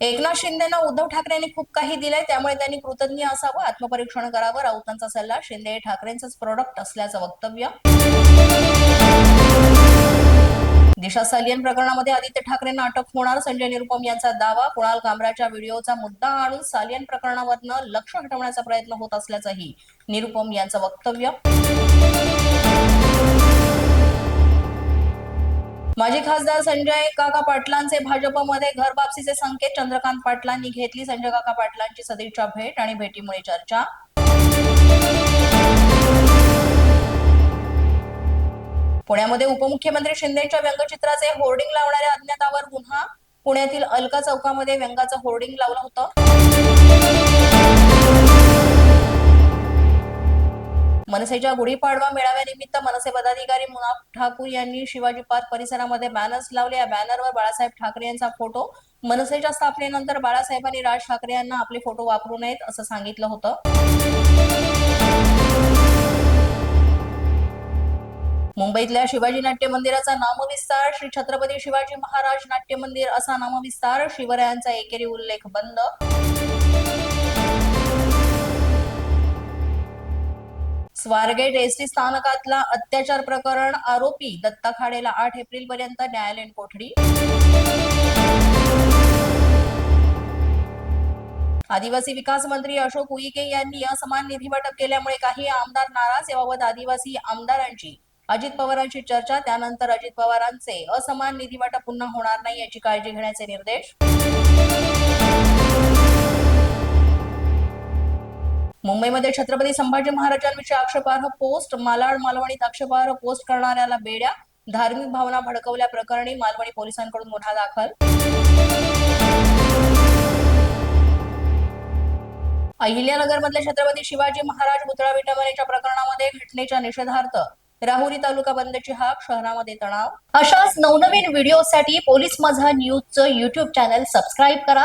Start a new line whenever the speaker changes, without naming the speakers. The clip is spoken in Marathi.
एकनाथ शिंदेना उद्धव ठाकरेंनी खूप काही दिलंय त्यामुळे त्यांनी कृतज्ञ असावं आत्मपरीक्षण करावं राऊतांचा सल्ला शिंदे ठाकरेंचंच प्रोडक्ट असल्याचं वक्तव्य. दिशा सालियन प्रकरणामध्ये आदित्य ठाकरेंना अटक होणार संजय निरुपम यांचा दावा कुणाल कामराच्या व्हिडिओचा मुद्दा आणून सालियन प्रकरणावरनं लक्ष हटवण्याचा प्रयत्न होत असल्याचंही निरुपम यांचं वक्तव्य. माजी खासदार संजय काका पाटलांचे भाजपमध्ये घरवापसीचे संकेत. चंद्रकांत पाटलांनी घेतली संजय काका पाटलांची सदिच्छा भेट आणि भेटीमुळे चर्चा. पुण्यामध्ये उपमुख्यमंत्री शिंदेच्या व्यंगचित्राचे होर्डिंग लावणाऱ्या अज्ञातावर गुन्हा. पुण्यातील अलका चौकामध्ये व्यंगाचं होर्डिंग लावलं होतं. मनसेच्या गुढीपाडवा मेळाव्यानिमित्त मनसे पदाधिकारी मुनाफ ठाकूर यांनी शिवाजी पार्क परिसरामध्ये बॅनर्स लावले. या बॅनरवर बाळासाहेब ठाकरे यांचा फोटो मनसेच्या स्थापनेनंतर बाळासाहेबांनी राज ठाकरे यांना आपले फोटो वापरू नयेत असं सांगितलं होतं. मुंबईतल्या शिवाजी नाट्य मंदिराचा नामविस्तार श्री छत्रपती शिवाजी महाराज नाट्य मंदिर असा नामविस्तार शिवरायांचा एकेरी उल्लेख बंद. स्वारगेट एसटी स्थानकातला अत्याचार प्रकरण आरोपी दत्ता खाडेला आठ एप्रिल पर्यंत न्यायालयीन कोठडी. आदिवासी विकास मंत्री अशोक उईके यांनी असमान निधी वाटप केल्यामुळे काही आमदार नाराज याबाबत आदिवासी आमदारांची अजित पवारांची चर्चा त्यानंतर अजित पवारांचे असमान निधी वाटप पुन्हा होणार नाही याची काळजी घेण्याचे निर्देश. मुंबईमध्ये छत्रपती संभाजी महाराजांविषयी आक्षेपार्ह पोस्ट मालाड मालवणीत आक्षेपार्ह पोस्ट करणाऱ्याला बेड्या धार्मिक भावना भडकवल्या प्रकरणी मालवणी पोलिसांकडून गुन्हा दाखल. अहिल्यानगरमधल्या छत्रपती शिवाजी महाराज पुतळा विटंबनेच्या प्रकरणामध्ये घटनेच्या निषेधार्थ राहुरी तालुका बंदची हाक शहरामध्ये तणाव. अशाच नवनवीन व्हिडिओसाठी पोलीस माझा न्यूजचं युट्यूब चॅनल सबस्क्राईब करा.